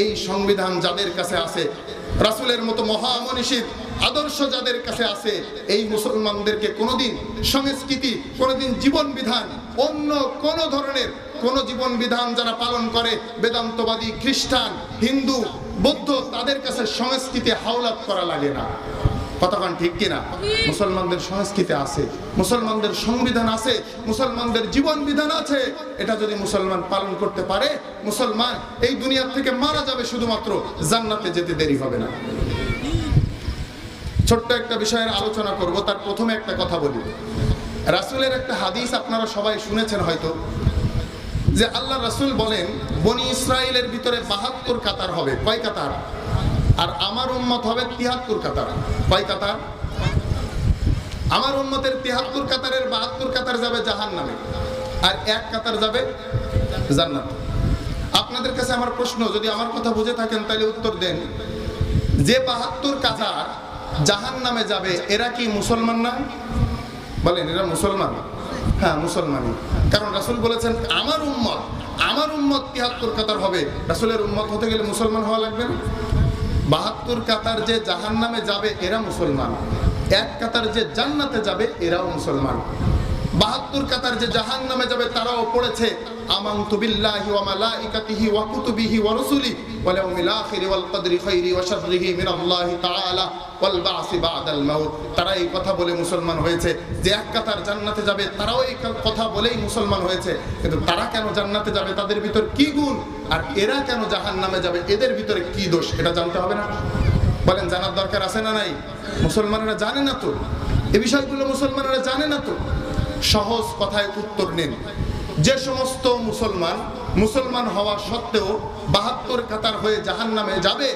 এই সংবিধান যাদের কাছে আছে, রাসুলের মতো মহামনীষীর আদর্শ যাদের কাছে আছে, এই মুসলমানদেরকে কোনোদিন সংস্কৃতি, কোনোদিন জীবন বিধান, অন্য কোন ধরনের কোন জীবন বিধান যারা পালন করে, বেদান্তবাদী, খ্রিস্টান, হিন্দু, বৌদ্ধ, তাদের কাছে সংস্কৃতি হাওলাত করা লাগে না। কতক্ষণ ঠিক কিনা? মুসলমানদের সংস্কৃতি আছে, মুসলমানদের সংবিধান আছে, মুসলমানদের জীবন বিধান আছে। এটা যদি মুসলমান পালন করতে পারে, মুসলমান এই দুনিয়া থেকে মারা যাবে শুধুমাত্র, জান্নাতে যেতে দেরি হবে না। ছোট্ট একটা বিষয়ের আলোচনা করব, তার প্রথমে একটা কথা বলি। রাসূলের একটা হাদিস আপনারা সবাই শুনেছেন হয়তো, যে আল্লাহ রাসূল বলেন, বনি ইসরায়েলের ভিতরে বাহাত্তর কাতার হবে। কয় কাতার? আর আমার উম্মত হবে তিয়াত্তর কাতার। কয় কাতার? আমার উম্মতের তিয়াত্তর কাতারের বাহাত্তর কাতার যাবে জাহান নামে আর এক কাতার যাবে জান্নাত। আপনাদের কাছে আমার প্রশ্ন, যদি আমার কথা বুঝে থাকেন তাহলে উত্তর দেন। যে বাহাত্তর কাতার জাহান নামে যাবে, এরা কি মুসলমান না? বলেন, এরা মুসলমান। হ্যাঁ মুসলমানই। কারণ রাসুল বলেছেন, আমার উম্মত আমার উম্মত তিয়াত্তর কাতার হবে। রাসুলের উম্মত হতে গেলে মুসলমান হওয়া লাগবে না? বাহাত্তর কাতার যে জাহান নামে যাবে, এরা মুসলমান। এক কাতার যে জান্নাতে যাবে, এরাও মুসলমান। বাহাত্তর কাতার যে জাহান নামে যাবে, তারাও পড়েছে। আমানতু বিল্লাহি ওয়া মালাইকাতিহি ওয়া কুতুবিহি ওয়া রুসুলি ইয়াউমিল আখিরি ওয়াল কদরি খাইরি ওয়া শাররিহি তাআলা ওয়াল বাসি বাদাল মাউত। তারা এই কথা বলে মুসলমান হয়েছে। যে এক কাতার জান্নাতে যাবে, তারাও এই কথা বলেই মুসলমান হয়েছে। কিন্তু তারা কেন জান্নাতে যাবে? তাদের ভিতর কি গুণ? আর এরা কেন জাহান নামে যাবে? এদের ভিতরে কি দোষ? এটা জানতে হবে না। বলেন, জানার দরকার আছে না নাই? মুসলমানেরা জানে না তো। এ বিষয়গুলো মুসলমানেরা জানে না তো। সহজ কথায় উত্তর নিন। যে সমস্ত মুসলমান মুসলমান হওয়া সত্ত্বেও বাহাত্তর কাতার হয়ে জাহান নামে যাবে,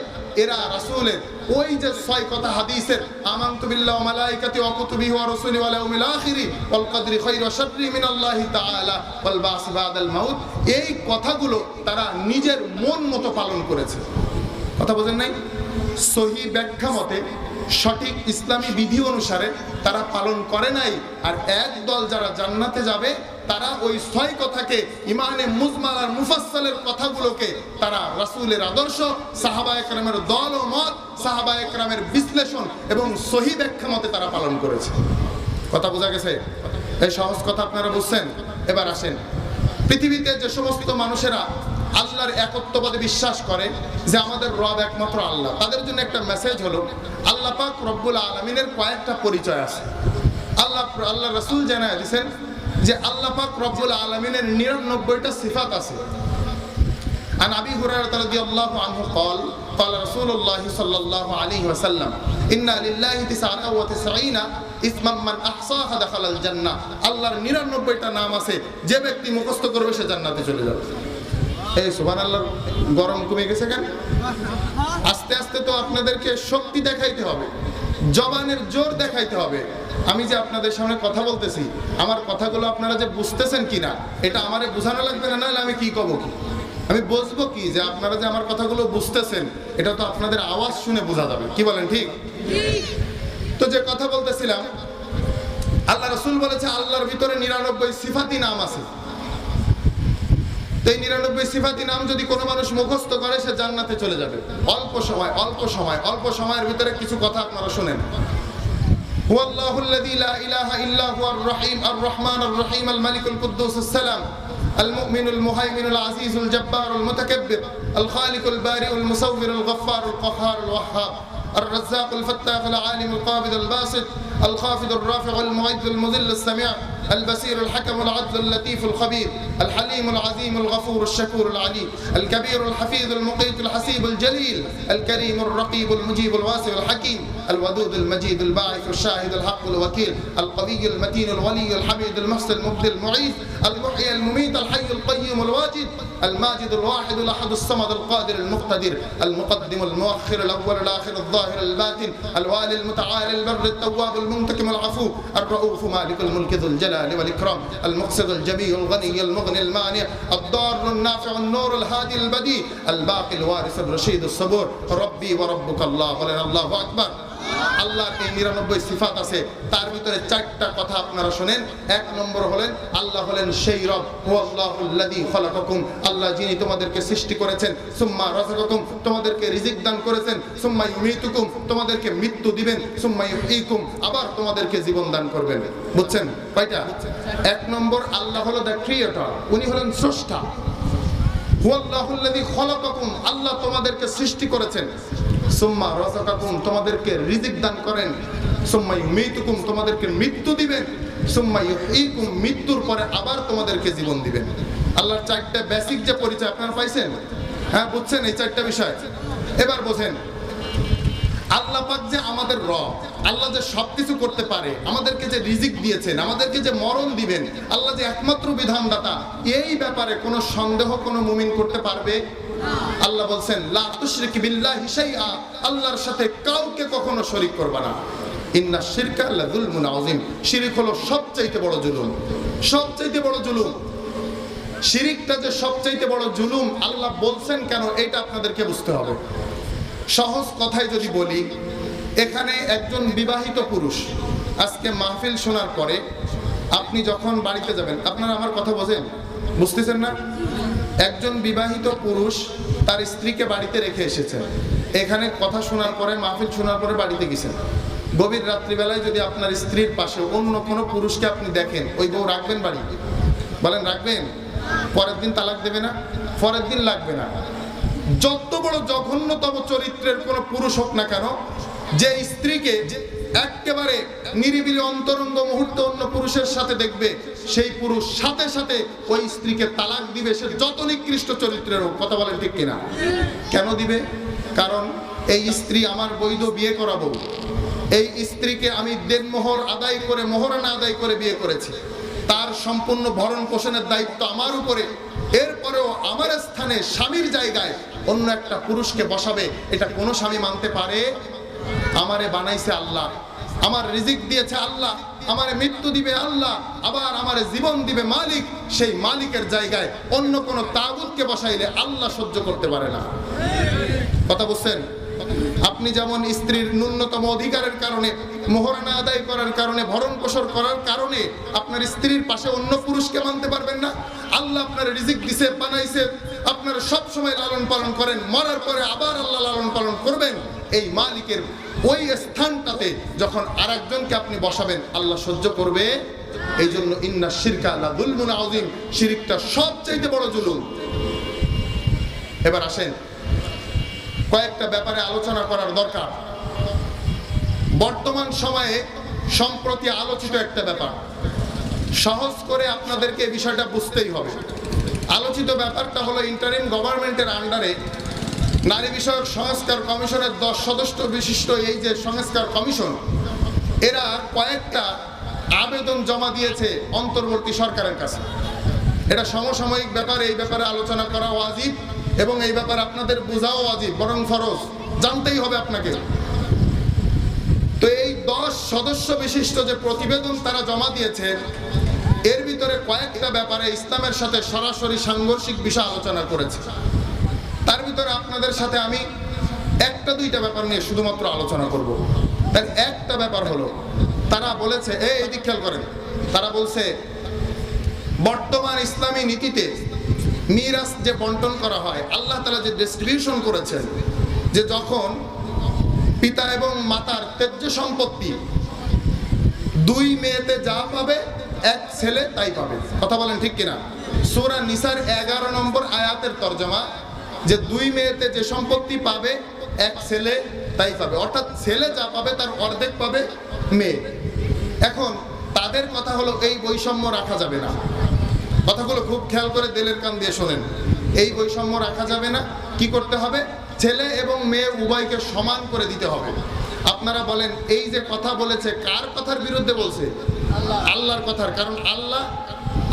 এরা রাসূলের ওই যে ছয় কথা হাদিসের, আমানতু বিল্লাহি ওয়া মালাইকাতি ওয়া কুতুবিহি ওয়া রাসূলি ওয়াল ইয়াউমিল আখিরি ওয়াল কদরি খাইরি ওয়া শাররি মিনাল্লাহি তাআলা ওয়াল বাসি বাদাল মাউত, এই কথাগুলো তারা নিজের মন মতো পালন করেছে। কথা বোঝেন নাই? সহি ব্যাখ্যা মতে সঠিক ইসলামী বিধি অনুসারে তারা পালন করে নাই, আর এক দল যারা জান্নাতে যাবে তারা ওই ছয় কথাকে ইমানে মুজমাল আর মুফাসসালের কথাগুলোকে তারা রাসূলের আদর্শ, সাহাবা একরামের দল ও মত, সাহাবা একরামের বিশ্লেষণ এবং সহি ব্যাখ্যা মতে তারা পালন করেছে। কথা বোঝা গেছে? এই সহজ কথা আপনারা বুঝছেন? এবার আসেন। পৃথিবীতে যে সমস্ত মানুষেরা আল্লাহর একত্ববাদে বিশ্বাস করে, যে আমাদের রব একমাত্র আল্লাহ, তাদের জন্য একটা মেসেজ হলো, আল্লাহ পাক রব্বুল আলমিনের কয়েকটা পরিচয় আছে। আল্লাহ আল্লাহ রসুল জানায় দিয়েছেন যে আল্লাহ পাক রব্বুল আলমিনের নিরানব্বইটা সিফাত আছে عن ابي هريره رضي الله عنه قال قال رسول الله صلى الله عليه وسلم ان لله تسعه وتسعين اسما من احصاها دخل الجنه আল্লাহর 99টা নাম আছে যে ব্যক্তি মুখস্থ করবে সে জান্নাতে চলে যাবে এই সুবহানাল্লাহ গরম কমে গেছে কেন আস্তে আস্তে তো আপনাদেরকে শক্তি দেখাইতে হবে জবানের জোর দেখাইতে হবে। আমি যে আপনাদের সামনে কথা বলতেছি, আমার কথাগুলো আপনারা যে বুঝতেছেন কিনা, এটা আমারে বোঝানো লাগবে না, নাহলে আমি কি কব কি? আমি বুঝব কি যে আপনারা যে আমার কথাগুলো বুঝতেছেন, এটা তো আপনাদের আওয়াজ শুনে বোঝা যাবে। কি বলেন, ঠিক? তো যে কথা বলতেছিলাম, আল্লাহ রসুল বলেছে, আল্লাহর ভিতরে নিরানব্বই সিফাতি নাম আছে। এই নিরানব্বই সিফাতি নাম যদি কোনো মানুষ মুখস্থ করে সে জান্নাতে চলে যাবে অল্প সময় অল্প সময় অল্প সময়ের ভিতরে কিছু কথা আপনারা শুনেন هو الله الذي لا إله إلا هو الرحيم الرحمن الرحيم الملك القدوس السلام المؤمن المهيمن العزيز الجبار المتكبر الخالق البارئ المصور الغفار القهار الوهاب الرزاق الفتاح العالم القابض الباسط الخافض الرافع المعد المذل السميع البصير الحكم العدل اللطيف الخبير الحليم العظيم الغفور الشكور العليم الكبير الحفيظ المقيت الحسيب الجليل الكريم الرقيب المجيب الواسع الحكيم الودود المجيد الباعث الشاهد الحق الوكيل القوي المتين الولي الحميد المحسن المبدي المعيد المحيي المميت الحي القيوم الواجد الماجد الواحد الأحد الصمد القادر المقتدر المقدم المؤخر الأول الآخر الظاهر الباطن الوالي المتعالي البر التواب المنتقم العفو. الرؤوف مالك الملك ذو الجلال والإكرام. المقصد الجميع الغني المغني المانع. الضار النافع النور الهادي البديع. الباقي الوارث الرشيد الصبور. ربي وربك الله ولنا الله أكبر. আল্লাহর এই নিরানব্বই সিফাত আছে। তার ভিতরে চারটা কথা আপনারা শোনেন। এক নম্বর হলেন, আল্লাহ হলেন সেই রব হুয়াল্লাহুল্লাযী খলাকাকুম। আল্লাহ যিনি তোমাদেরকে সৃষ্টি করেছেন, সুম্মা রাযাকাকুম, তোমাদেরকে রিজিক দান করেছেন, সুম্মা ইউমীতুকুম, তোমাদেরকে মৃত্যু দিবেন, সুম্মা ইউহয়িকুম আবার তোমাদেরকে জীবন দান করবেন। বুঝছেন? কয়টা? এক নম্বর, আল্লাহ হলো দ্য ক্রিয়েটর উনি হলেন স্রষ্টা। হুয়াল্লাহুল্লাযী খলাকাকুম, আল্লাহ তোমাদেরকে সৃষ্টি করেছেন। সুম্মা রাযাকাকুম, তোমাদেরকে রিজিক দান করেন। সুম্মা ইউমীতুকুম, তোমাদেরকে মৃত্যু দিবেন। সুম্মা ইউহয়িকুম মৃত্যুর পরে আবার তোমাদেরকে জীবন দিবেন। আল্লাহর চারটা বেসিক যে পরিচয়, আপনারা পাইছেন? হ্যাঁ বুঝছেন এই চারটা বিষয়? এবার বোঝেন, আল্লাহ পাক যে আমাদের রব, আল্লাহ যে সবকিছু করতে পারে, আমাদেরকে যে রিজিক দিয়েছেন, আমাদেরকে যে মরণ দিবেন, আল্লাহ যে একমাত্র বিধানদাতা, এই ব্যাপারে কোনো সন্দেহ কোনো মুমিন করতে পারবে? আল্লাহ বলছেন, লা তুশরিক বিল্লাহি শাইআ আল্লাহর সাথে কাউকে কখনো শরীক করবে না। ইন্না শিরকা লাযুলমুন আযীম। শিরক হলো সবচাইতে বড় জুলুম। সবচাইতে বড় জুলুম। শিরিকটা যে সবচাইতে বড় জুলুম, আল্লাহ বলছেন কেন, এটা আপনাদেরকে বুঝতে হবে। সহজ কথায় যদি বলি, এখানে একজন বিবাহিত পুরুষ, আজকে মাহফিল শোনার পরে আপনি যখন বাড়িতে যাবেন, আপনারা আমার কথা বোঝেন? বুঝতেছেন না? একজন বিবাহিত পুরুষ তার স্ত্রীকে বাড়িতে রেখে এসেছেন। এখানে কথা শোনার পরে, মাহফিল শোনার পরে বাড়িতে গেছেন। গভীর রাত্রিবেলায় যদি আপনার স্ত্রীর পাশে অন্য কোনো পুরুষকে আপনি দেখেন, ওই বউ রাখবেন বাড়ি? বলেন, রাখবেন? পরের দিন তালাক দেবে না? পরের দিন লাগবে না? যত বড় জঘন্যতম চরিত্রের কোনো পুরুষ হোক না কেন, যে স্ত্রীকে একেবারে নিরিবিলি অন্তরঙ্গ মুহূর্তে অন্য পুরুষের সাথে দেখবে, সেই পুরুষ সাথে সাথে ওই স্ত্রীকে তালাক দিবে, সে যত নিকৃষ্ট চরিত্রের হোক, কথা বলেন ঠিক কিনা? কেন দিবে? কারণ এই স্ত্রী আমার বৈধ বিয়ে করাবো এই স্ত্রীকে আমি দেনমোহর আদায় করে, মোহরানা আদায় করে বিয়ে করেছি। তার সম্পূর্ণ ভরণ পোষণের দায়িত্ব আমার উপরে। এরপরেও আমার স্থানে স্বামীর জায়গায় অন্য একটা পুরুষকে বসাবে, এটা কোনো স্বামী মানতে পারে? আমারে বানাইছে আল্লাহ, আমার রিজিক দিয়েছে আল্লাহ, আমারে মৃত্যু দিবে আল্লাহ, আবার আমারে জীবন দিবে মালিক, সেই মালিকের জায়গায় অন্য কোনো তাগুতকে বসাইলে আল্লাহ সহ্য করতে পারে না। কথা বুঝছেন আপনি যেমন স্ত্রীর ন্যূনতম অধিকারের কারণে, মোহরানা আদায় করার কারণে, ভরণ পোষণ করার কারণে আপনার স্ত্রীর পাশে অন্য পুরুষকে মানতে পারবেন না, আল্লাহ আপনার রিজিক দিছে, বানাইছে, আপনার সব সময় লালন পালন করেন, মরার পরে আবার আল্লাহ লালন পালন করবেন। এই মালিকের ওই স্থানটাতে যখন আরেকজনকে আপনি বসাবেন, আল্লাহ সহ্য করবে। এই জন্য ইন্না শিরকা আল্লাহ দুলমুন আউজিম শিরিকটা সবচাইতে বড় জুলুম। এবার আসেন, কয়েকটা ব্যাপারে আলোচনা করার দরকার। বর্তমান সময়ে সম্প্রতি আলোচিত একটা ব্যাপার। সহজ করে আপনাদেরকে বিষয়টা বুঝতেই হবে। আলোচিত ব্যাপারটা হলো ইন্টারিম গভর্নমেন্টের আন্ডারে নারী বিষয়ক সংস্কার কমিশনের দশ সদস্য বিশিষ্ট এই যে সংস্কার কমিশন, এরা কয়েকটা আবেদন জমা দিয়েছে অন্তর্বর্তী সরকারের কাছে। এটা সমসাময়িক ব্যাপার, এই ব্যাপারে আলোচনা করা ওয়াজিব এবং এই ব্যাপারে আপনাদের বোঝাও ওয়াজিব, বরং ফরজ। জানতেই হবে আপনাকে। তো এই দশ সদস্য বিশিষ্ট যে প্রতিবেদন তারা জমা দিয়েছে, এর ভিতরে কয়েকটা ব্যাপারে ইসলামের সাথে সরাসরি সাংঘর্ষিক বিষয় আলোচনা করেছে। তার ভিতরে আপনাদের সাথে আমি একটা দুইটা ব্যাপার নিয়ে শুধুমাত্র আলোচনা করব। তার একটা ব্যাপার হলো, তারা বলেছে, এই এদিক খেয়াল করেন। তারা বলছে, বর্তমান ইসলামী নীতিতে মিরাজ যে বন্টন করা হয়, আল্লাহ তালা যে ডিস্ট্রিবিউশন করেছেন, যে যখন পিতা এবং মাতার তেজ্য সম্পত্তি দুই মেয়েতে যা পাবে, এক ছেলে তাই পাবে। কথা বলেন ঠিক কিনা? সোরা নিসার এগারো নম্বর আয়াতের তর্জমা যে দুই মেয়েতে যে সম্পত্তি পাবে, এক ছেলে তাই পাবে। অর্থাৎ ছেলে যা পাবে তার অর্ধেক পাবে মেয়ে। এখন তাদের কথা হলো, এই বৈষম্য রাখা যাবে না। কথাগুলো খুব খেয়াল করে দিলের কান দিয়ে শোনেন। এই বৈষম্য রাখা যাবে না। কি করতে হবে? ছেলে এবং মেয়ে উভয়কে সমান করে দিতে হবে। আপনারা বলেন, এই যে কথা বলেছে, কার কথার বিরুদ্ধে বলছে? আল্লাহর কথার। কারণ আল্লাহ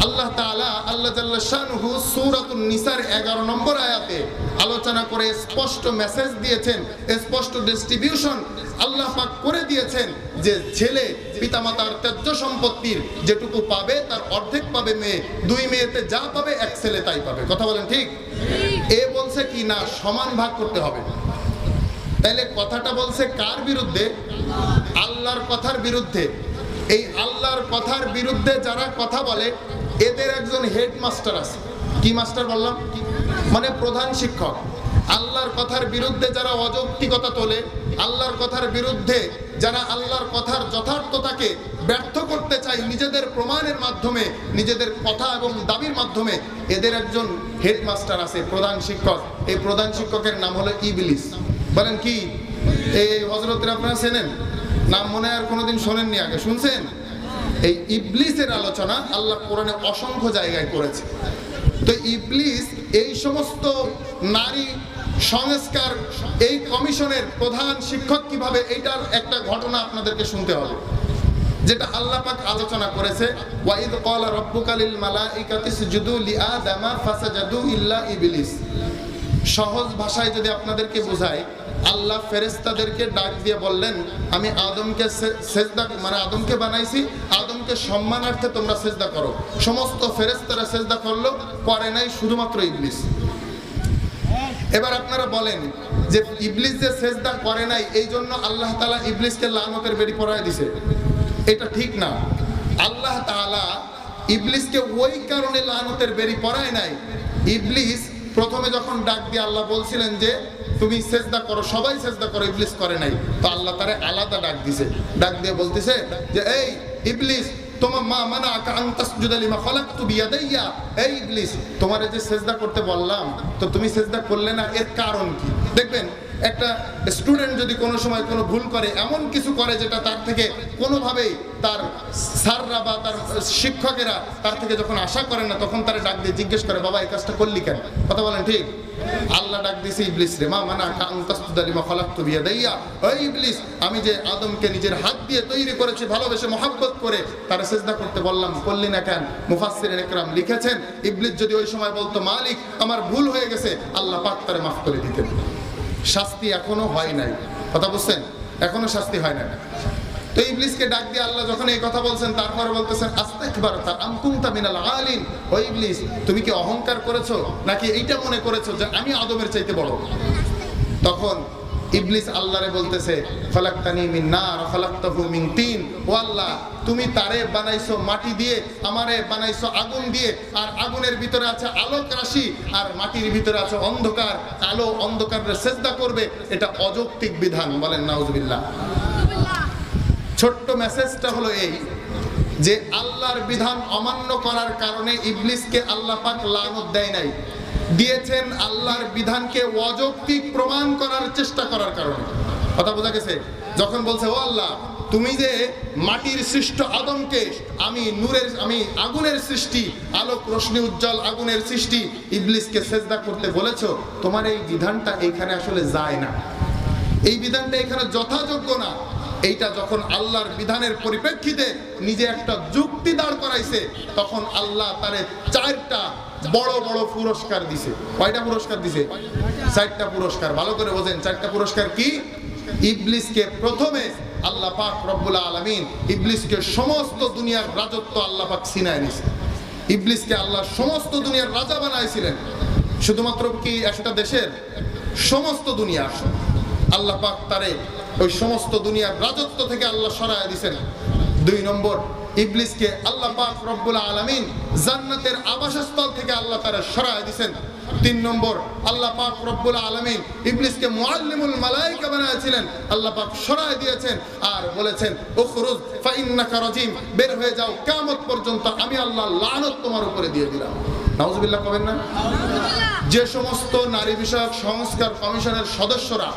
আল্লাহ তাআলা আল্লাহ শানহু সূরাতুন নিসার 11 নম্বর আয়াতে আলোচনা করে স্পষ্ট মেসেজ দিয়েছেন স্পষ্ট ডিস্ট্রিবিউশন আল্লাহ পাক করে দিয়েছেন যে ছেলে পিতামাতার ত্যায্য সম্পত্তির যেটুকু পাবে তার অর্ধেক পাবে মেয়ে দুই মেয়েতে যা পাবে এক ছেলে তাই পাবে। কথা বলেন ঠিক। এ বলছে কি না সমান ভাগ করতে হবে। তাইলে কথাটা বলছে কার বিরুদ্ধে? আল্লাহর কথার বিরুদ্ধে। এই আল্লাহর কথার বিরুদ্ধে যারা কথা বলে এদের একজন হেড মাস্টার আছে। কি মাস্টার বললাম? মানে প্রধান শিক্ষক। আল্লাহর কথার বিরুদ্ধে যারা অযৌক্তিকতা তোলে, আল্লাহর কথার বিরুদ্ধে যারা আল্লাহর কথার যথার্থতাকে ব্যর্থ করতে চায় নিজেদের প্রমাণের মাধ্যমে, নিজেদের কথা এবং দাবির মাধ্যমে, এদের একজন হেডমাস্টার আছে, প্রধান শিক্ষক। এই প্রধান শিক্ষকের নাম হলো ইবলিস। বলেন কি? এই হজরতের আপনারা চেনেন? নাম মনে আর কোনোদিন শোনেননি আগে। শুনছেন? এই ইবলিসের আলোচনা আল্লাহ কোরআনে অসংখ্য জায়গায় করেছে। তো ইবলিস এই সমস্ত নারী সংস্কার, এই কমিশনের প্রধান শিক্ষক কীভাবে এইটার একটা ঘটনা আপনাদেরকে শুনতে হবে। যেটা আল্লাহ পাক আলোচনা করেছে ওয়াইদ ক্বালা রাব্বুকা লিল সুজুদু লিআদামা ফাসাজাদু ইল্লা ইবলিস। সহজ ভাষায় যদি আপনাদেরকে বোঝায় আল্লাহ ফেরেস্তাদেরকে ডাক দিয়ে বললেন, আমি আদমকে সেজদা মানে আদমকে বানাইছি আদমকে সম্মানার্থে তোমরা সেজদা করো। সমস্ত ফেরেস্তারা সেজদা করল, করে নাই শুধুমাত্র ইবলিস। এবার আপনারা বলেন যে ইবলিস যে সেজদা করে নাই, এই জন্য আল্লাহ তালা ইবলিসকে লানতের বেড়ি পড়ায় দিছে। এটা ঠিক না। আল্লাহ তাআলা ইবলিসকে ওই কারণে লানতের বেরি পড়ায় নাই। ইবলিস প্রথমে যখন ডাক দিয়ে আল্লাহ বলছিলেন যে, তুমি সেজদা করো, সবাই সেজদা করো, ইবলিস করে নাই। তো আল্লাহ তারে আলাদা ডাক দিছে। ডাক দিয়ে বলতেছে যে, এই ইবলিস, তোমার মা মানা আকা মা লিমা খালাকতু বিয়াদাইয়া। এই ইবলিস, তোমারে যে সেজদা করতে বললাম, তো তুমি সেজদা করলে না, এর কারণ কি? দেখবেন একটা স্টুডেন্ট যদি কোনো সময় কোনো ভুল করে, এমন কিছু করে যেটা তার থেকে কোনোভাবেই তার স্যাররা বা তার শিক্ষকেরা তার থেকে যখন আশা করে না, তখন তারা ডাক দিয়ে জিজ্ঞেস করে, বাবা, এই কাজটা করলি কেন? কথা বলেন ঠিক? আল্লাহ ডাক দিছে ইবলিস রে, মা মানা কান্তাসুদালিমা খলাক্তু বিয়াদাইয়া। ওই ইবলিস, আমি যে আদমকে নিজের হাত দিয়ে তৈরি করেছি, ভালোবেসে মহাব্বত করে তারা সেজদা করতে বললাম, করলি না কেন? মুফাসসিরিন একরাম লিখেছেন, ইবলিস যদি ওই সময় বলতো, মালিক, আমার ভুল হয়ে গেছে, আল্লাহ পাক তারে মাফ করে দিতেন। শাস্তি এখনও হয় নাই। কথা বুঝছেন? এখনও শাস্তি হয় নাই। তো ইবলিসকে ডাক দিয়ে আল্লাহ যখন এই কথা বলছেন, তারপরে বলতেছেন, আস্তাকবার তার আমকুমতা মিনাল আলিন ও ইবলিস, তুমি কি অহংকার করেছ? নাকি এইটা মনে করেছ যে আমি আদমের চাইতে বড়? তখন ইবলিস আল্লাহরে বলতেছে, ফালাক্তানি মিন নার ফালাক্তাহু মিন তিন। ও আল্লাহ, তুমি তারে বানাইছো মাটি দিয়ে, আমারে বানাইছো আগুন দিয়ে, আর আগুনের ভিতরে আছে আলোক রাশি, আর মাটির ভিতরে আছে অন্ধকার। আলো অন্ধকারের সেজদা করবে, এটা অযৌক্তিক বিধান, বলেন নাউজুবিল্লাহ। ছোট্ট মেসেজটা হলো এই, যে আল্লাহর বিধান অমান্য করার কারণে ইবলিসকে আল্লাহ পাক লানত দেয় নাই। দিয়েছেন আল্লাহর বিধানকে অযৌক্তিক প্রমাণ করার চেষ্টা করার কারণে। কথা বোঝা গেছে? যখন বলছে, ও আল্লাহ, তুমি যে মাটির সৃষ্ট আদমকে, আমি নূরের, আমি আগুনের সৃষ্টি, আলোক রশ্মি উজ্জ্বল আগুনের সৃষ্টি, ইবলিসকে সেজদা করতে বলেছ, তোমার এই বিধানটা এইখানে আসলে যায় না। এই বিধানটা এখানে যথাযোগ্য না। এইটা যখন আল্লাহর বিধানের পরিপ্রেক্ষিতে নিজে একটা যুক্তি দাঁড় করাইছে, তখন আল্লাহ তারে চারটা বড় বড় পুরস্কার দিছে। কয়টা পুরস্কার দিছে? চারটা পুরস্কার। ভালো করে বোঝেন, চারটা পুরস্কার কি? ইবলিসকে প্রথমে আল্লাহ পাক রব্বুল আলামিন ইবলিসকে সমস্ত দুনিয়ার রাজত্ব আল্লাহ পাক সিনায় নিছে। ইবলিসকে আল্লাহ সমস্ত দুনিয়ার রাজা বানাইছিলেন। শুধুমাত্র কি একটা দেশের? সমস্ত দুনিয়ার। আল্লাহ পাক তারে ওই সমস্ত দুনিয়ার রাজত্ব থেকে আল্লাহ সরায় দিছেন। দুই নম্বর ইবলিসকে আল্লাহ পাক রব্বুল আলামিন জান্নাতের আবাসস্থল থেকে আল্লাহ তারা সরায় দিছেন। তিন নম্বর আল্লাহ পাক রব্বুল আলামিন ইবলিসকে মুআল্লিমুল মালাইকা বানাইছিলেন আল্লাহ পাক সরায় দিয়েছেন আর বলেছেন উখরুজ ফাইন্নাকা রাজিম বের হয়ে যাও কিয়ামত পর্যন্ত আমি আল্লাহ লানত তোমার উপরে দিয়ে দিলাম। নাউজুবিল্লাহ কবেন না? যে সমস্ত নারী বিষয়ক সংস্কার কমিশনের সদস্যরা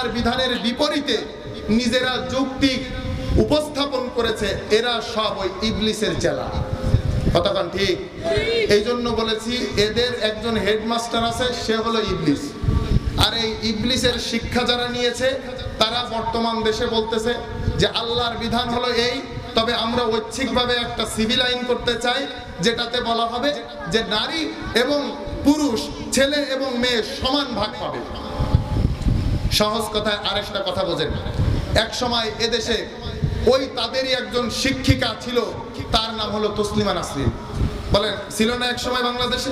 আল্লাহর বিধানের বিপরীতে নিজেরা যৌক্তিক উপস্থাপন করেছে, এরা সব ওই ইবলিসের চেলা কতক্ষণ ঠিক? এই জন্য বলেছি, এদের একজন হেডমাস্টার আছে, সে হলো ইবলিস। আর এই ইবলিসের শিক্ষা যারা নিয়েছে, তারা বর্তমান দেশে বলতেছে যে আল্লাহর বিধান হলো এই, তবে আমরা ঐচ্ছিকভাবে একটা সিভিল আইন করতে চাই, যেটাতে বলা হবে যে নারী এবং পুরুষ, ছেলে এবং মেয়ে সমান ভাগ পাবে। সহজ কথায় আরেকটা কথা বোঝেন। এক সময় এদেশে ওই তাদেরই একজন শিক্ষিকা ছিল, তার নাম হলো তসলিমা নাসরিন। বলেন, ছিল না এক সময় বাংলাদেশে?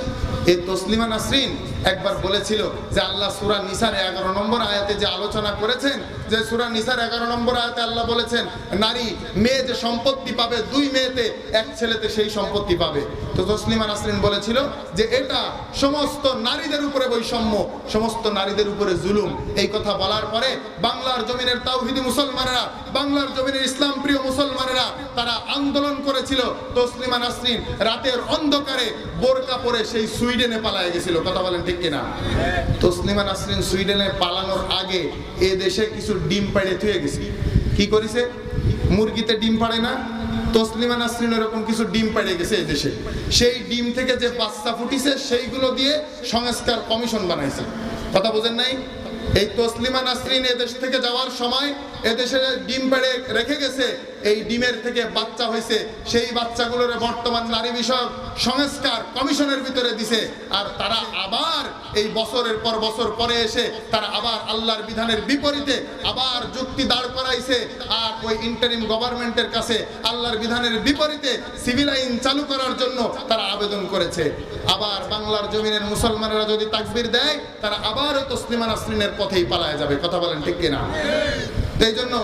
এই তসলিমা নাসরিন একবার বলেছিল যে আল্লাহ সুরা নিসার এগারো নম্বর আয়াতে যে আলোচনা করেছেন, যে সুরা নিসার এগারো নম্বর আয়াতে আল্লাহ বলেছেন, নারী, মেয়ে যে সম্পত্তি পাবে, দুই মেয়েতে এক ছেলেতে সেই সম্পত্তি পাবে। তো তসলিমা নাসরিন বলেছিল যে এটা সমস্ত নারীদের উপরে বৈষম্য, সমস্ত নারীদের উপরে জুলুম। এই কথা বলার পরে বাংলার জমিনের তাওহিদি মুসলমানেরা, বাংলার জমিনের ইসলাম প্রিয় মুসলমানেরা, তারা আন্দোলন করেছিল। তসলিমা নাসরিন রাতের অন্ধকারে বোরকা পরে সেই সুইডেনে পালায় গেছিল। কথা বলেন ঠিক কিনা? তসলিমা নাসরিন সুইডেনে পালানোর আগে এ দেশে কিছু ডিম পাড়ে থুয়ে গেছে। কি করেছে? মুরগিতে ডিম পাড়ে না? তসলিমা নাসরিন এরকম কিছু ডিম পাড়ে গেছে এই দেশে। সেই ডিম থেকে যে বাচ্চা ফুটিছে, সেইগুলো দিয়ে সংস্কার কমিশন বানাইছে। কথা বোঝেন নাই? এই তসলিমা নাসরিন এদেশ থেকে যাওয়ার সময় এদেশে ডিম পেড়ে রেখে গেছে, এই ডিমের থেকে বাচ্চা হয়েছে। সেই বাচ্চাগুলোর বর্তমান নারী বিষয়ক সংস্কার কমিশনের ভিতরে দিছে, আর তারা আবার এই বছরের পর বছর পরে এসে তারা আবার আল্লাহর বিধানের বিপরীতে আবার যুক্তি দাঁড় করাইছে, আর ওই ইন্টারিম গভর্নমেন্টের কাছে আল্লাহর বিধানের বিপরীতে সিভিল আইন চালু করার জন্য তারা আবেদন করেছে। আবার বাংলার জমিনের মুসলমানেরা যদি তাকবির দেয়, তারা আবারও তসলিমা নাসরিনের পথেই পালায় যাবে। কথা বলেন ঠিক কিনা? এই জন্য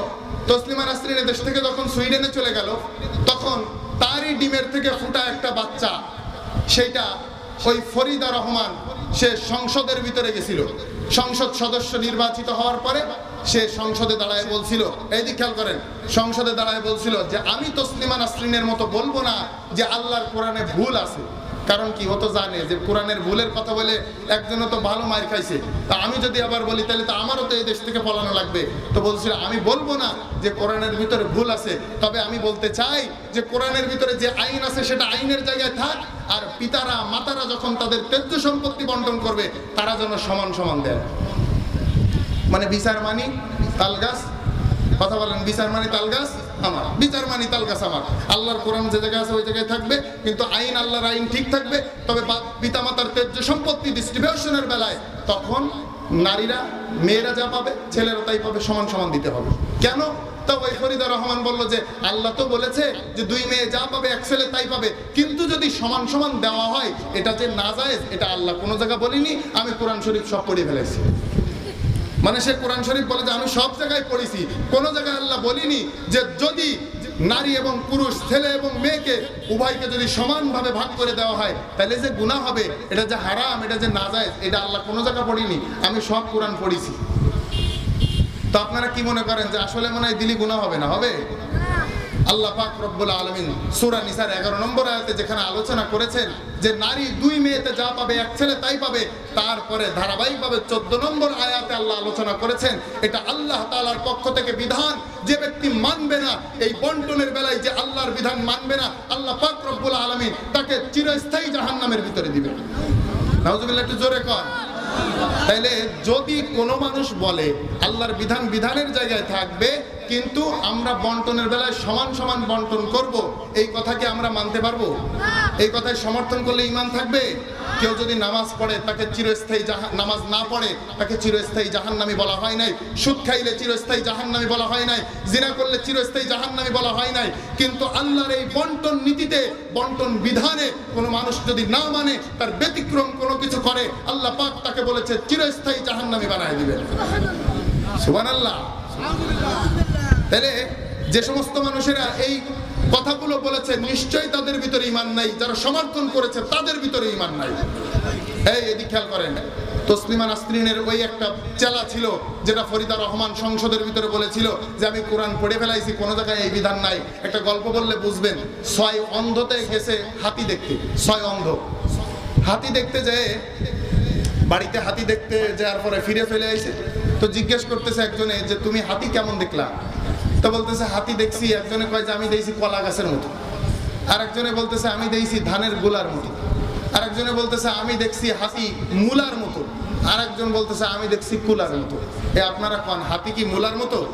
তসলিমা নাসরিন দেশ থেকে যখন সুইডেনে চলে গেল, তখন তারই ডিমের থেকে ফুটা একটা বাচ্চা, সেইটা ওই ফরিদা রহমান, সে সংসদের ভিতরে গেছিল। সংসদ সদস্য নির্বাচিত হওয়ার পরে সে সংসদে দাঁড়ায় বলছিল, এই দিক খেয়াল করেন, সংসদে দাঁড়ায় বলছিল যে, আমি তসলিমা নাসরিনের মতো বলব না যে, আল্লাহর কোরআনে ভুল আছে। কারণ কি হতো জানে যে কোরআনের ভুলের কথা বলে একজনও তো ভালো মার খাইছে। তা আমি যদি আবার বলি, তাহলে তো আমারও তো এই দেশ থেকে পলানো লাগবে। তো বলছিল, আমি বলব না যে কোরআনের ভিতরে ভুল আছে, তবে আমি বলতে চাই যে কোরআনের ভিতরে যে আইন আছে, সেটা আইনের জায়গায় থাক, আর পিতারা, মাতারা যখন তাদের তেজ্য সম্পত্তি বন্টন করবে, তারা যেন সমান সমান দেয় মানে বিচার মানি, তাল গাছ। কথা বলেন, বিচার মানি, তাল গাছ। আমার, বিচার মানি তাল গাছ আমার। আল্লাহর কোরআন যে জায়গায় আছে, ওই জায়গায় থাকবে, কিন্তু আইন, আল্লাহর আইন ঠিক থাকবে। তবে পিতা মাতার তেজ্য সম্পত্তি ডিস্ট্রিবিউশনের বেলায়, তখন নারীরা, মেয়েরা যা পাবে, ছেলেরা তাই পাবে, সমান সমান দিতে হবে। কেন? তা ওই ফরিদা রহমান বলল যে, আল্লাহ তো বলেছে যে, দুই মেয়ে যা পাবে, এক ছেলে তাই পাবে। কিন্তু যদি সমান সমান দেওয়া হয়, এটা যে না যায় এটা আল্লাহ কোনো জায়গা বলিনি। আমি কোরআন শরীফ সব পড়িয়ে ফেলেছি। মানে সে কোরআন শরীফ বলে যে আমি সব জায়গায় পড়েছি। কোনো জায়গায় আল্লাহ বলিনি যে যদি নারী এবং পুরুষ, ছেলে এবং মেয়েকে উভয়কে যদি সমানভাবে ভাগ করে দেওয়া হয়, তাহলে যে গুণা হবে, এটা যে হারাম, এটা যে না যায় এটা আল্লাহ কোনো জায়গায় পড়িনি। আমি সব কোরআন পড়েছি। তো আপনারা কি মনে করেন যে আসলে মনে হয় দিলি গুণা হবে না? হবে? আল্লাহ পাক রব্বুল আলমিন সুরা নিসার এগারো নম্বর আয়াতে যেখানে আলোচনা করেছেন যে নারী দুই মেয়েতে যা পাবে, এক ছেলে তাই পাবে। তারপরে ধারাবাহিকভাবে চোদ্দ নম্বর আয়াতে আল্লাহ আলোচনা করেছেন, এটা আল্লাহ তালার পক্ষ থেকে বিধান, যে ব্যক্তি মানবে না, এই বন্টনের বেলায় যে আল্লাহর বিধান মানবে না, আল্লাহ পাক রব্বুল আলমিন তাকে চিরস্থায়ী জাহান্নামের ভিতরে দিবে নাউজুবিল্লাহ, একটু জোরে কর তাইলে যদি কোনো মানুষ বলে, আল্লাহর বিধান বিধানের জায়গায় থাকবে কিন্তু আমরা বন্টনের বেলায় সমান সমান বন্টন করব। এই কথাকে আমরা মানতে পারব? এই কথায় সমর্থন করলে ইমান থাকবে? কেউ যদি নামাজ পড়ে, তাকে চিরস্থায়ী নামাজ না পড়ে, তাকে চিরস্থায়ী জাহান্নামি বলা হয় নাই। সুদ খাইলে চিরস্থায়ী জাহান্নামি বলা হয় নাই। জিনা করলে চিরস্থায়ী জাহান জাহান্নামি বলা হয় নাই। কিন্তু আল্লাহর এই বন্টন নীতিতে, বন্টন বিধানে কোনো মানুষ যদি না মানে তার ব্যতিক্রম কোনো কিছু করে, আল্লাহ পাক তাকে বলেছে, চিরস্থায়ী জাহান জাহান্নামি বানায় দিবেন। সুবহানাল্লাহ। তাহলে যে সমস্ত মানুষেরা এই কথাগুলো বলেছে, নিশ্চয়ই তাদের ভিতরে ইমান নাই। যারা সমর্থন করেছে, তাদের ভিতরে ইমান নাই। এই, এদিক খেয়াল করেন। তসলিমা নাসরিনের ওই একটা চেলা ছিল, যেটা ফরিদা রহমান সংসদের ভিতরে বলেছিল যে, আমি কোরআন পড়ে ফেলাইছি, কোনো জায়গায় এই বিধান নাই। একটা গল্প বললে বুঝবেন, ছয় অন্ধতে গেছে হাতি দেখতে, ছয় অন্ধ। হাতি দেখতে যেয়ে, বাড়িতে হাতি দেখতে যাওয়ার পরে ফিরে ফেলে আইছে তো জিজ্ঞেস করতেছে একজনে যে, তুমি হাতি কেমন দেখলা? তো বলতেছে, হাতি দেখছি। একজনে কয় যে, আমি দেখছি কলা গাছের মতো। আর একজনে বলতেছে, আমি দেখছি ধানের গোলার মতো। আর একজনে বলতেছে, আমি দেখছি হাতি মূলার মতো। আর একজন বলতেছে, আমি দেখছি কুলার মতো। এ, আপনারা কন, হাতি কি মূলার মতো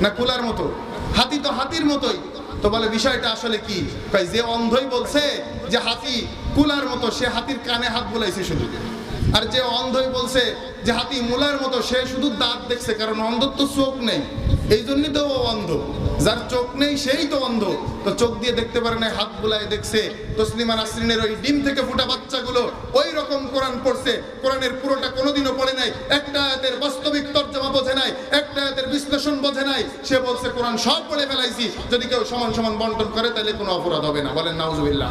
না কুলার মতো? হাতি তো হাতির মতোই। তো বলে, বিষয়টা আসলে কি? যে অন্ধই বলছে যে হাতি কুলার মতো, সে হাতির কানে হাত বুলাইছে শুধু। আর যে অন্ধই বলছে যে হাতি মূলার মতো, সে শুধু দাঁত দেখছে, কারণ অন্ধর তো চোখ নেই। এই জন্যই তো অন্ধ। যার চোখ নেই, সেই তো অন্ধ। তো চোখ দিয়ে দেখতে পারে না, হাত বুলায় দেখছে। তসলিমা নাসরিনের ওই ডিম থেকে ফুটা বাচ্চাগুলো, ওই রকম কোরআন পড়ছে, কোরআনের পুরোটা কোনোদিনও পড়ে নাই, একটা আয়াতের বাস্তবিক তর্জমা বোঝে নাই, একটা আয়াতের বিশ্লেষণ বোঝে নাই, সে বলছে, কোরআন সব পড়ে ফেলাইছি, যদি কেউ সমান সমান বন্টন করে তাহলে কোনো অপরাধ হবে না। বলেন, নাউজুবিল্লাহ।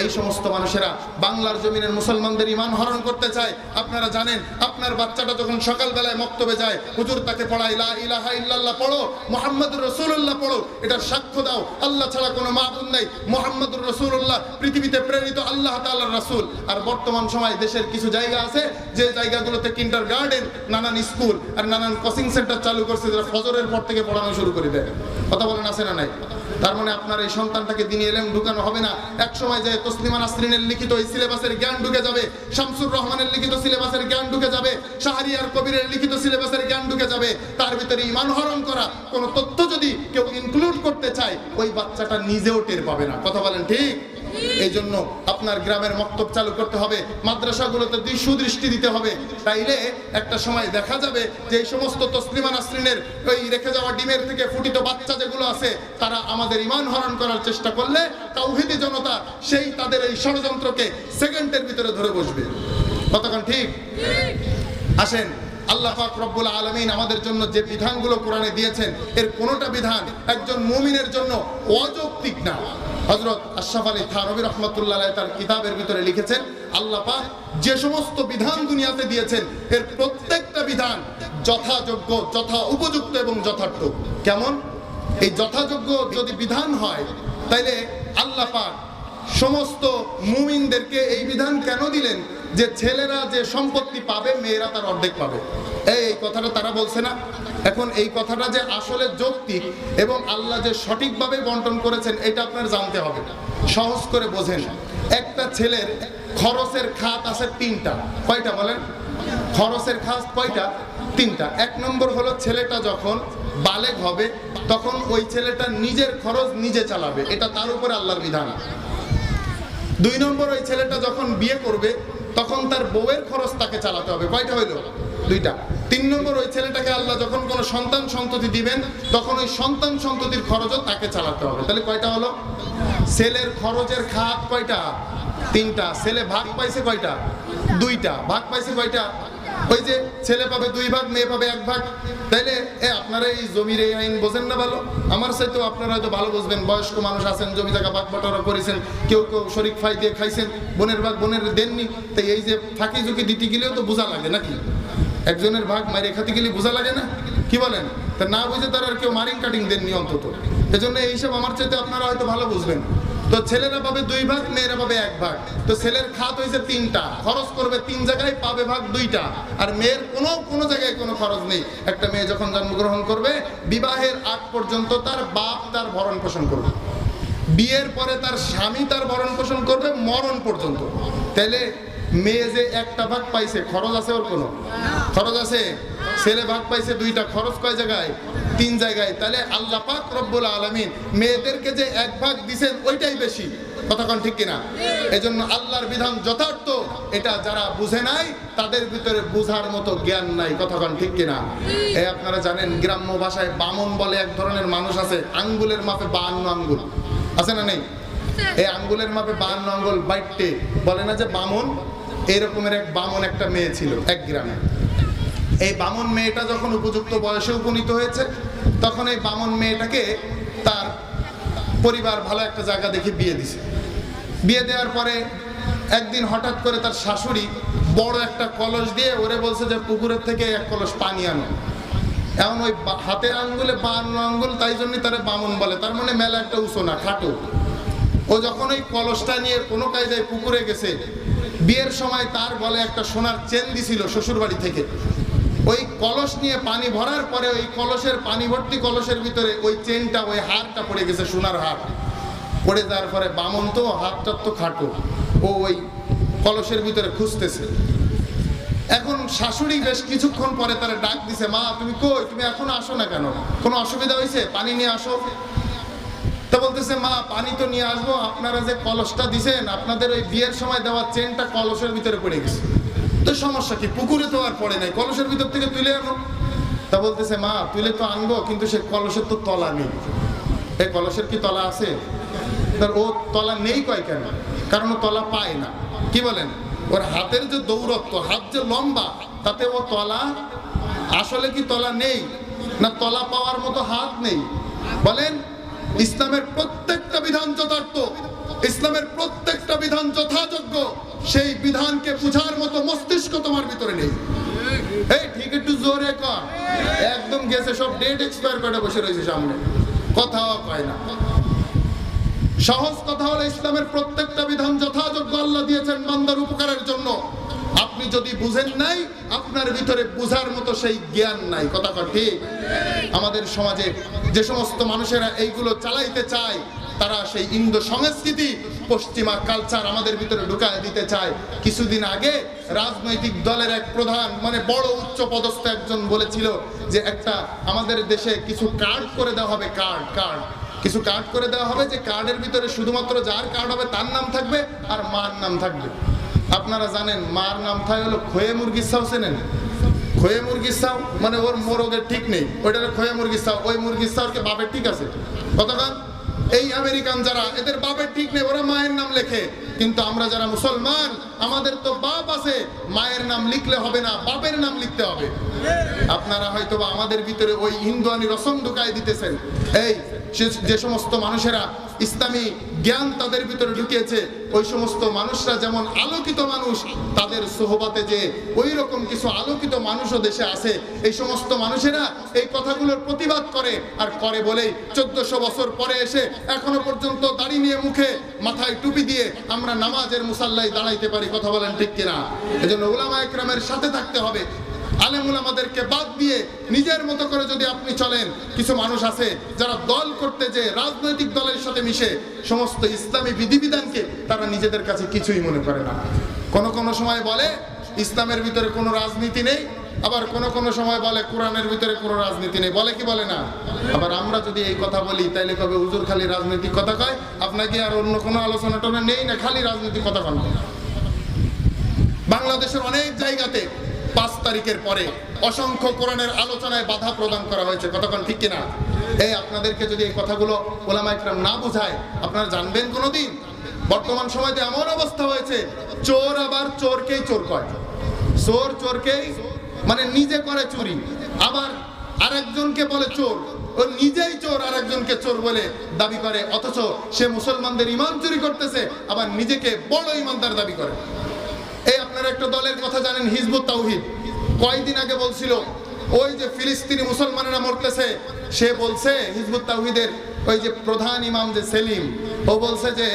এই সমস্ত মানুষেরা বাংলার জমিনের মুসলমানদের ইমান হরণ করতে চায়। আপনারা জানেন, আপনার বাচ্চাটা যখন সকালবেলায় মক্তবে যায়, হুজুর তাকে পড়ায়, লা ইলাহা ইল্লাল্লাহ পড়ো, মোহাম্মদুর রসুল্লাহ পড়ো। এটার সাক্ষ্য দাও, আল্লাহ ছাড়া কোনো মাহবুদ নাই। মোহাম্মদুর রসুল্লাহ পৃথিবীতে প্রেরিত আল্লাহ তাআলার রাসূল। আর বর্তমান সময় দেশের কিছু জায়গা আছে, যে জায়গাগুলোতে কিন্ডার গার্ডেন নানান স্কুল আর নানান কোচিং সেন্টার চালু করছে, যারা ফজরের পর থেকে পড়ানো শুরু করে দেয়। কথা বলেন, আছে না নাই? তার মানে আপনার এই সন্তানটাকে দিনে এলেম ঢুকানো হবে না। এক সময় যায় তসলিমা নাসরিনের লিখিত এই সিলেবাসের জ্ঞান ঢুকে যাবে, শামসুর রহমানের লিখিত সিলেবাসের জ্ঞান ঢুকে যাবে, শাহরিয়ার কবিরের লিখিত সিলেবাসের জ্ঞান ঢুকে যাবে, তার ভিতরে ইমান হরণ করা কোনো তথ্য যদি কেউ ইনক্লুড করতে চায়, ওই বাচ্চাটা নিজেও টের পাবে না। কথা বলেন ঠিক? এই জন্য আপনার গ্রামের মক্তব চালু করতে হবে মাদ্রাসাগুলোতে সুদৃষ্টি দিতে হবে। তাইলে একটা সময় দেখা যাবে যে এই সমস্ত তসলিমা নাসরিনের ওই রেখে যাওয়া ডিমের থেকে ফুটিত বাচ্চা যেগুলো আছে তারা আমাদের ইমান হরণ করার চেষ্টা করলে তা তাওহিদি জনতা সেই তাদের এই ষড়যন্ত্রকে সেকেন্ডের ভিতরে ধরে বসবে। কতক্ষণ ঠিক। আসেন। আল্লাহ পাক রব্বুল আলমিন আমাদের জন্য যে বিধানগুলো কোরআনে দিয়েছেন, এর কোনোটা বিধান একজন মুমিনের জন্য অযৌক্তিক না। হজরত আশরাফ আলী থানবী রহমতুল্লাহ তার কিতাবের ভিতরে লিখেছেন, আল্লাহ পাক যে সমস্ত বিধান দুনিয়াতে দিয়েছেন, এর প্রত্যেকটা বিধান যথাযোগ্য, যথা উপযুক্ত এবং যথার্থ। কেমন? এই যথাযোগ্য যদি বিধান হয়, তাইলে আল্লাহ পাক সমস্ত মুমিনদেরকে এই বিধান কেন দিলেন? যে ছেলেরা যে সম্পত্তি পাবে, মেয়েরা তার অর্ধেক পাবে। এই কথাটা তারা বলছে না। এখন এই কথাটা যে আসলে যৌক্তিক এবং আল্লাহ যে সঠিকভাবে বন্টন করেছেন, এটা আপনার জানতে হবে। সহজ করে বোঝেন। একটা ছেলের খরচের খাত আছে তিনটা। কয়টা বলেন? খরচের খাত কয়টা? তিনটা। এক নম্বর হলো ছেলেটা যখন বালেগ হবে, তখন ওই ছেলেটা নিজের খরচ নিজে চালাবে। এটা তার উপরে আল্লাহর বিধান। দুই নম্বর, ওই ছেলেটা যখন বিয়ে করবে তখন তার বউয়ের খরচ তাকে চালাতে হবে। কয়টা হইল? দুইটা। তিন নম্বর, ওই ছেলেটাকে আল্লাহ যখন কোনো সন্তান সন্ততি দিবেন, তখন ওই সন্তান সন্ততির খরচও তাকে চালাতে হবে। তাহলে কয়টা হলো? ছেলের খরচের খাত কয়টা? তিনটা। ছেলে ভাগ পাইছে কয়টা? দুইটা। ভাগ পাইছে কয়টা? ওই যে ছেলে পাবে দুই ভাগ, মেয়ে পাবে এক ভাগ। তাইলে, এ, আপনারা এই জমির এই আইন বোঝেন না ভালো? আমার সাথেও আপনারা হয়তো ভালো বুঝবেন। বয়স্ক মানুষ আছেন, জমি জায়গা ভাগ বাটোয়ারা করেছেন, কেউ কেউ শরিক ফাই দিয়ে খাইছেন, বোনের ভাগ বোনের দেননি। তাই এই যে ফাঁকি ঝুঁকি দিতে গেলেও তো বোঝা লাগে নাকি? একজনের ভাগ মারে খাতে গেলে বোঝা লাগে না? কি বলেন? তা না বুঝে তারা আর কেউ মারিং কাটিং দেননি অন্তত। এজন্য এইসব আমার চাইতে আপনারা হয়তো ভালো বুঝবেন। তো ছেলেরা পাবে দুই ভাগ, মেয়েরা পাবে এক ভাগ। তো ছেলের খাত হয়েছে তিনটা। খরচ করবে তিন জায়গায়, পাবে ভাগ দুইটা। আর মেয়ের কোনো কোনো জায়গায় কোনো খরচ নেই। একটা মেয়ে যখন জন্মগ্রহণ করবে, বিবাহের আগ পর্যন্ত তার বাপ তার ভরণ পোষণ করবে। বিয়ের পরে তার স্বামী তার ভরণ পোষণ করবে, মরণ পর্যন্ত। তাহলে মেয়ে যে একটা ভাগ পাইছে, খরচ আছে ওর কোনো? খরচ আছে? ছেলে ভাগ পাইছে দুইটা, খরচ কয় জায়গায়? তিন জায়গায়। তাহলে আল্লাহ পাক রব্বুল আলমিন মেয়েদেরকে যে এক ভাগ দিছেন, ওইটাই বেশি। কতক্ষণ ঠিক কিনা? এজন্য আল্লাহর বিধান যথার্থ। এটা যারা বুঝে নাই, তাদের ভিতরে বুঝার মতো জ্ঞান নাই। কতক্ষণ ঠিক কিনা? এ, আপনারা জানেন, গ্রাম্য ভাষায় বামন বলে এক ধরনের মানুষ আছে। আঙ্গুলের মাপে বাহান্ন আঙ্গুল। আছে না নেই? এই আঙ্গুলের মাপে বাহান্ন আঙ্গুল বাইটে। বলে না যে বামন? এরকমের এক বামন একটা মেয়ে ছিল, এক গ্রামে। এই বামন মেয়েটা যখন উপযুক্ত বয়সে উপনীত হয়েছে, তখন এই বামন মেয়েটাকে তার পরিবার ভালো একটা জায়গা দেখে বিয়ে দিছে। বিয়ে দেওয়ার পরে একদিন হঠাৎ করে তার শাশুড়ি বড় একটা কলস দিয়ে ওরে বলছে যে, পুকুরের থেকে এক কলস পানি আনো। এখন ওই হাতের আঙ্গুলে বান্ন আঙ্গুল, তাই জন্যই তারা বামন বলে। তার মানে মেলা একটা উঁচু না, খাটো। ও যখন ওই কলসটা নিয়ে কোনো কায়দায় পুকুরে গেছে, বিয়ের সময় তার বলে একটা সোনার চেন দিছিল শ্বশুর বাড়ি থেকে। ওই কলস নিয়ে পানি ভরার পরে ওই কলসের পানি ভর্তি কলসের ভিতরে ওই চেনটা, ওই হারটা পড়ে গেছে, সোনার হার। পড়ে যাওয়ার পরে বামন তো, হাতটা তো খাটো। ও ওই কলসের ভিতরে খুঁজতেছে। এখন শাশুড়ি বেশ কিছুক্ষণ পরে তারা ডাক দিছে, মা, তুমি কই? তুমি এখন আসো না কেন? কোনো অসুবিধা হয়েছে পানি নিয়ে আসো। তা বলতেছে, মা, পানি তো নিয়ে আসব। আপনারা যে কলসটা দিছেন, আপনাদের ওই বিয়ের সময় দেওয়া চেনটা কলসের ভিতরে পড়ে গেছে। তো সমস্যা কি? পুকুরে তো আর পড়ে নাই। কলসের ভিতর থেকে তুলে আনো। তা বলতেছে, মা, তুলে তো আনব, কিন্তু সে কলসের তো তলা নেই। এই কলসের কি তলা আছে? ও তলা নেই কয় কেন? কারণ ও তলা পায় না। কি বলেন? ওর হাতের যে দৌরত্ব, হাত যে লম্বা, তাতে ও তলা, আসলে কি তলা নেই? না তলা পাওয়ার মতো হাত নেই? বলেন, ইসলামের প্রত্যেকটা বিধান যথার্থ। ইসলামের প্রত্যেকটা বিধান যথাযোগ্য। সেই বিধানকে বুঝার মতো মস্তিষ্ক তোমার ভিতরে নেই। এই, ঠিক একটু জোরে কর একদম গেছে, সব ডেট এক্সপায়ার করে বসে রয়েছে সামনে। কথাও পায় না। সহজ কথা হলো ইসলামের প্রত্যেকটা বিধান যথাযোগ্য আল্লাহ দিয়েছেন বান্দার উপকারের জন্য। আপনি যদি বুঝেন নাই, আপনার ভিতরে বুঝার মতো সেই জ্ঞান নাই। কথা ঠিক? আমাদের সমাজে যে সমস্ত মানুষেরা এইগুলো চালাইতে চায় তারা সেই ইন্দো সংস্কৃতি, পশ্চিমা কালচার আমাদের ভিতরে ঢুকায় দিতে চায়। কিছুদিন আগে রাজনৈতিক দলের এক প্রধান মানে বড় উচ্চ পদস্থ একজন বলেছিল যে একটা আমাদের দেশে কিছু কার্ড করে দেওয়া হবে কার্ড কার্ড কিছু কার্ড করে দেওয়া হবে যে কার্ডের ভিতরে শুধুমাত্র যার কার্ড হবে তার নাম থাকবে আর মার নাম থাকবে। আপনারা জানেন, মার নাম থাকে হলো খোয়ে মুরগির সাউ, চেনেন? খোয়ে মুরগির সাউ মানে ওর মোরগের ঠিক নেই। ওইটা খোয়ে খয়ে মুরগির সাউ, ওই মুরগির সাউকে বাপের ঠিক আছে। কতক্ষণ এই আমেরিকান যারা, এদের বাপের ঠিক নেই, ওরা মায়ের নাম লেখে। কিন্তু আমরা যারা মুসলমান, আমাদের তো বাপ আছে, মায়ের নাম লিখলে হবে না, বাপের নাম লিখতে হবে। আপনারা হয়তো আমাদের ভিতরে ওই হিন্দুয়ানি রসম ঢুকাই দিতেছেন। এই যে সমস্ত মানুষেরা ইসলামী জ্ঞান তাদের ভিতরে ঢুকিয়েছে, ওই সমস্ত মানুষরা যেমন আলোকিত মানুষ, তাদের সোহবাতে যে ওই রকম কিছু আলোকিত মানুষও দেশে আছে। এই সমস্ত মানুষেরা এই কথাগুলোর প্রতিবাদ করে আর করে বলেই চোদ্দশো বছর পরে এসে এখনও পর্যন্ত দাড়ি নিয়ে মুখে মাথায় টুপি দিয়ে আমরা নামাজের মুসাল্লায় দাঁড়াইতে পারি, কথা বলেন ঠিক কিনা? এজন্য ওলামা একরামের সাথে থাকতে হবে। আলেমুল আমাদেরকে বাদ দিয়ে নিজের মতো করে যদি আপনি চলেন, কিছু মানুষ আছে যারা দল করতে যে রাজনৈতিক দলের সাথে মিশে সমস্ত ইসলামী বিধিবিধানকে তারা নিজেদের কাছে কিছুই মনে করে না। কোন কোন সময় বলে, ইসলামের ভিতরে কোনো রাজনীতি নেই, আবার কোন কোন সময় বলে, কোরআনের ভিতরে কোনো রাজনীতি নেই। বলে কি বলে না? আবার আমরা যদি এই কথা বলি, তাইলে কবে হুজুর খালি রাজনৈতিক কথা কয়? আপনাকে আর অন্য কোনো আলোচনা টোনা নেই না, খালি রাজনৈতিক কথা কন বাংলাদেশের অনেক জায়গাতে পাঁচ তারিখের পরে অসংখ্য কোরআনের আলোচনায় বাধা প্রদান করা হয়েছে। কতক্ষণ ঠিক কিনা? এই আপনাদেরকে যদি এই কথাগুলো ওলামা ইকরাম না বুঝায়, আপনারা জানবেন কোনোদিন? বর্তমান সময়তে এমন অবস্থা হয়েছে, চোর আবার চোরকেই চোর করে চোর চোরকেই মানে নিজে করে চুরি। আবার আরেকজনকে বলে চোর। ও নিজেই চোর, আরেকজনকে চোর বলে দাবি করে। অথচ সে মুসলমানদের ইমান চুরি করতেছে, আবার নিজেকে বড় ইমানদার দাবি করে। আপনারা একটা দলের কথা জানেন, হিজবুত তাওহিদ। কয়দিন আগে বলছিল, ওই যে ফিলিস্তিনি মুসলমানেরা মরতেছে, সে বলছে, হিজবুত তাওহিদের ওই যে প্রধান ইমাম যে সেলিম, ও বলছে যে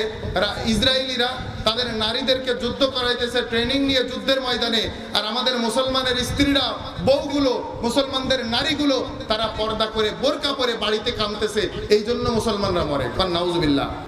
ইসরায়েলিরা তাদের নারীদেরকে যুদ্ধ করাইতেছে ট্রেনিং নিয়ে যুদ্ধের ময়দানে, আর আমাদের মুসলমানের স্ত্রীরা, বউগুলো, মুসলমানদের নারীগুলো, তারা পর্দা করে, বোরকা পরে বাড়িতে কামতেছে এই জন্য মুসলমানরা মরে। নাউজুবিল্লাহ।